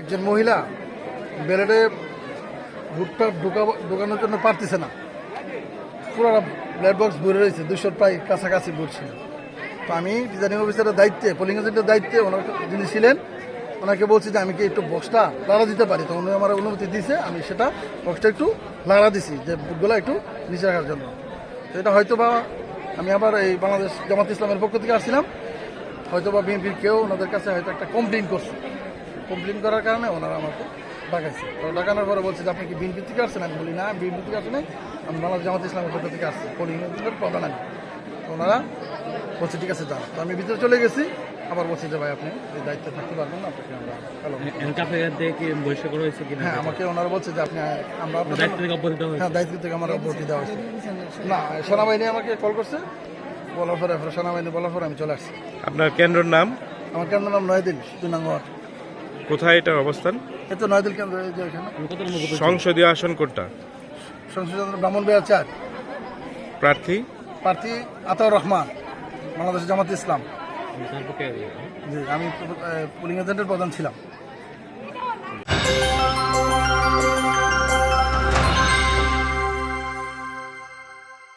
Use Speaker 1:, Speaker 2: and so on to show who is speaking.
Speaker 1: একজন মহিলা ব্যালেটে ভোটটা ঢোকাবো ঢোকানোর জন্য পারতেছে না। পুরো ব্যালট বক্স ভরে রয়েছে দুশোর প্রায় কাছাকাছি ছিল তো আমি রিটার্নিং অফিসারের দায়িত্বে পোলিং এজেন্টের দায়িত্বে ওনার যিনি ছিলেন, ওনাকে বলছি যে আমি কি একটু বক্সটা লাড়া দিতে পারি? তো উনি আমার অনুমতি দিয়েছে, আমি সেটা বক্সটা একটু লাড়া দিছি, যে বুটগুলো একটু নিচে রাখার জন্য। তো এটা হয়তো বা আমি আবার এই বাংলাদেশ জামাত ইসলামের পক্ষ থেকে আসছিলাম হয়তো বা বিএনপির কেউ ওনাদের কাছে হয়তো একটা কমপ্লেন করছে। কমপ্লেন করার কারণে ওনারা আমাকে ডাকাইছে। তো ডাকানোর পরে বলছে যে আপনি কি বিএনপি থেকে আসছেন? আমি বলি না বিএনপি থেকে আসেন। নাই আমি বাংলাদেশ জামাত ইসলামের পক্ষ থেকে আসছি। পোলিং এজেন্টের প্রধান আমি। তো ওনারা বলছে ঠিক আছে যান। তো আমি ভিতরে চলে গেছি। আবার বলছি যে ভাই আপনি এই দায়িত্বে থাকতে পারবেন না আপনাকে আমরা হ্যাঁ আমাকে ওনারা বলছে যে আপনি আমরা
Speaker 2: দায়িত্ব থেকে অব্যাহতি দেওয়া হয়েছে?
Speaker 1: হ্যাঁ দায়িত্ব থেকে আমার অব্যাহতি দেওয়া হয়েছে। না সেনাবাহিনী আমাকে কল করছে। বলার পরে সেনাবাহিনী বলার পরে আমি চলে আসছি।
Speaker 3: আপনার কেন্দ্রের নাম?
Speaker 1: আমার কেন্দ্র নাম নয়দিন দুই ওয়ার্ড।
Speaker 3: কোথায় এটার অবস্থান?
Speaker 1: এত নয়দুল কেন্দ্র
Speaker 3: সংসদীয় আসন কোনটা?
Speaker 1: সংসদীয় ব্রাহ্মণবাড়িয়া চার।
Speaker 3: প্রার্থী?
Speaker 1: প্রার্থী আতাউর রহমান বাংলাদেশ জামাত ইসলাম। জি আমি পোলিং এজেন্টের প্রধান ছিলাম।